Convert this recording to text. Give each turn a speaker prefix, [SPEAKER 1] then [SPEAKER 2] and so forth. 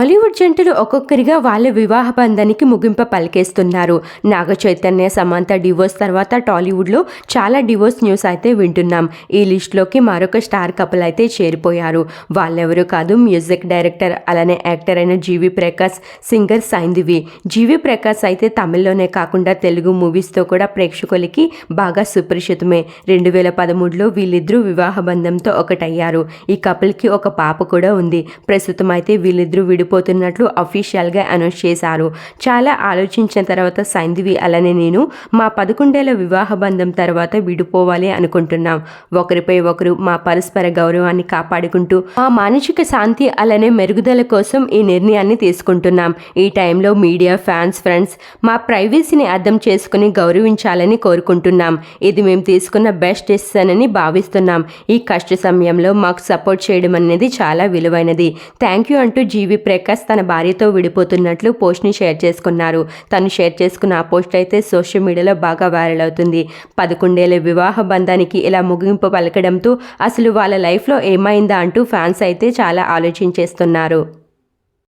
[SPEAKER 1] బాలీవుడ్ జంటలు ఒక్కొక్కరిగా వాళ్ళ వివాహ బంధానికి ముగింపు పలికేస్తున్నారు. నాగ చైతన్య సమంత డివోర్స్ తర్వాత టాలీవుడ్లో చాలా డివోర్స్ న్యూస్ అయితే వింటున్నాం. ఈ లిస్టులోకి మరొక స్టార్ కపుల్ అయితే చేరిపోయారు. వాళ్ళెవరూ కాదు మ్యూజిక్ డైరెక్టర్ అలానే యాక్టర్ అయిన జీవి ప్రకాష్ సింగర్ సైందివి. జీవి ప్రకాష్ అయితే తమిళ్ళోనే కాకుండా తెలుగు మూవీస్తో కూడా ప్రేక్షకులకి బాగా సుపరిచితమే. రెండు వేల పదమూడులో వీళ్ళిద్దరూ వివాహ బంధంతో ఒకటయ్యారు. ఈ కపుల్కి ఒక పాప కూడా ఉంది. ప్రస్తుతం అయితే వీళ్ళిద్దరూ వెళ్ళిపోతున్నట్లు అఫీషియల్గా అనౌన్స్ చేశారు. చాలా ఆలోచించిన తర్వాత సైంధవి అలానే నేను మా పదకొండేళ్ళ వివాహ బంధం తర్వాత విడిపోవాలి అనుకుంటున్నాం. ఒకరిపై ఒకరు మా పరస్పర గౌరవాన్ని కాపాడుకుంటూ మా మానసిక శాంతి అలానే మెరుగుదల కోసం ఈ నిర్ణయాన్ని తీసుకుంటున్నాం. ఈ టైంలో మీడియా ఫ్యాన్స్ ఫ్రెండ్స్ మా ప్రైవసీని అర్థం చేసుకుని గౌరవించాలని కోరుకుంటున్నాం. ఇది మేము తీసుకున్న బెస్ట్ డెసిషన్ అని భావిస్తున్నాం. ఈ కష్ట సమయంలో మాకు సపోర్ట్ చేయడం అనేది చాలా విలువైనది. థ్యాంక్ యూ అంటూ జీవి ప్రకాష్ తన భార్యతో విడిపోతున్నట్లు పోస్ట్ని షేర్ చేసుకున్నారు. తను షేర్ చేసుకున్న ఆ పోస్ట్ అయితే సోషల్ మీడియాలో బాగా వైరల్ అవుతుంది. పదకొండేళ్ళ వివాహ బంధానికి ఇలా ముగింపు పలకడంతో అసలు వాళ్ళ లైఫ్లో ఏమైందా అంటూ ఫ్యాన్స్ అయితే చాలా ఆలోచించేస్తున్నారు